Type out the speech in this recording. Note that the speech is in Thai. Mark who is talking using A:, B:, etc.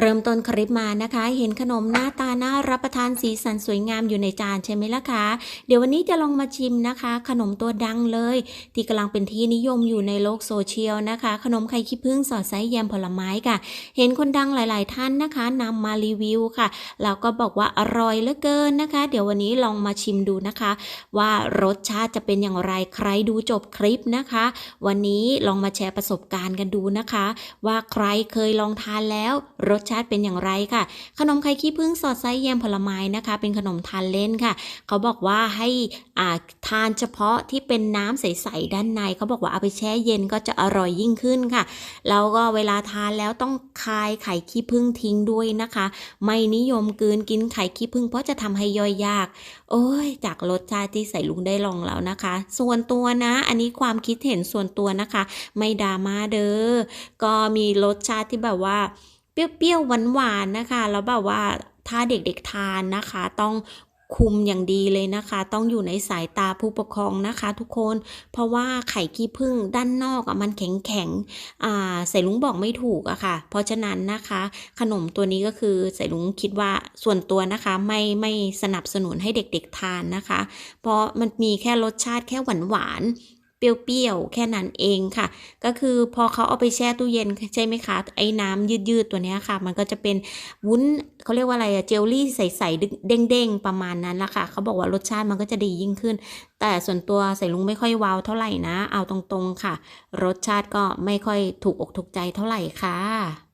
A: เริ่มต้นคลิปมานะคะ เห็นขนมหน้าตาน่ารับประทานสีสันสวยงามอยู่ในจานใช่ไหมล่ะคะ เดี๋ยววันนี้จะลองมาชิมนะคะ ขนมตัวดังเลย ที่กำลังเป็นที่นิยมอยู่ในโลกโซเชียลนะคะ ขนมไข่ขี้ผึ้งสอดไส้แยมผลไม้ค่ะ เห็นคนดังหลาย ๆ ท่านนะคะนำมารีวิวค่ะแล้วก็บอกว่าอร่อยเหลือเกินนะคะ เดี๋ยววันนี้ลองมาชิมดูนะคะ ว่ารสชาติจะเป็นอย่างไรใครดูจบคลิปนะคะ วันนี้ลองมาแชร์ประสบการณ์กันดูนะคะ ว่าใครเคยลองทานแล้วรสชาติเป็นอย่างไรค่ะ ขนมไข่ขี้ผึ้งสอดไส้แยมผลไม้นะคะ เป็นขนมทานเล่นค่ะ เขาบอกว่าให้อ่าทานเฉพาะที่เป็นน้ำใสๆด้านในเขาบอกว่าเอาไปแช่เย็นก็จะอร่อยยิ่งขึ้นค่ะ แล้วก็เวลาทานแล้วต้องคายไข่ขี้ผึ้งทิ้งด้วยนะคะ ไม่นิยมกืนกินไข่ขี้ผึ้งเพราะจะทำให้ย่อยยาก โอ้ย จากรสชาติที่ใส่ลุงได้ลองแล้วนะคะ ส่วนตัวนะ อันนี้ความคิดเห็นส่วนตัวนะคะ ไม่ดราม่าเด้อ ก็มีรสชาติที่แบบว่า เปรี้ยวๆหวานๆนะคะ แล้วแบบว่าถ้าเด็กๆทานนะคะ ต้องคุมอย่างดีเลยนะคะ ต้องอยู่ในสายตาผู้ปกครองนะคะ ทุกคน เพราะว่าไข่ขี้ผึ้งด้านนอกอะมันแข็งๆอ่าใส่ลุงบอกไม่ถูกอะค่ะ เพราะฉะนั้นนะคะ ขนมตัวนี้ก็คือใส่ลุงคิดว่าส่วนตัวนะคะไม่ไม่สนับสนุนให้เด็กๆทานนะคะ เพราะมันมีแค่รสชาติแค่หวานๆ เปรี้ยวๆ แค่นั้นเองค่ะ ก็คือพอเขาเอาไปแช่ตู้เย็นใช่ไหมคะ ไอ้น้ำยืดๆ ตัวนี้ค่ะ มันก็จะเป็นวุ้นเขาเรียกว่าอะไรอะเจลลี่ใสๆเด้งๆ ประมาณนั้นละค่ะ เขาบอกว่ารสชาติมันก็จะดียิ่งขึ้น แต่ส่วนตัวใส่ลุงไม่ค่อยว้าวเท่าไหร่นะ เอาตรงๆค่ะ รสชาติก็ไม่ค่อยถูกอกถูกใจเท่าไหร่ค่ะ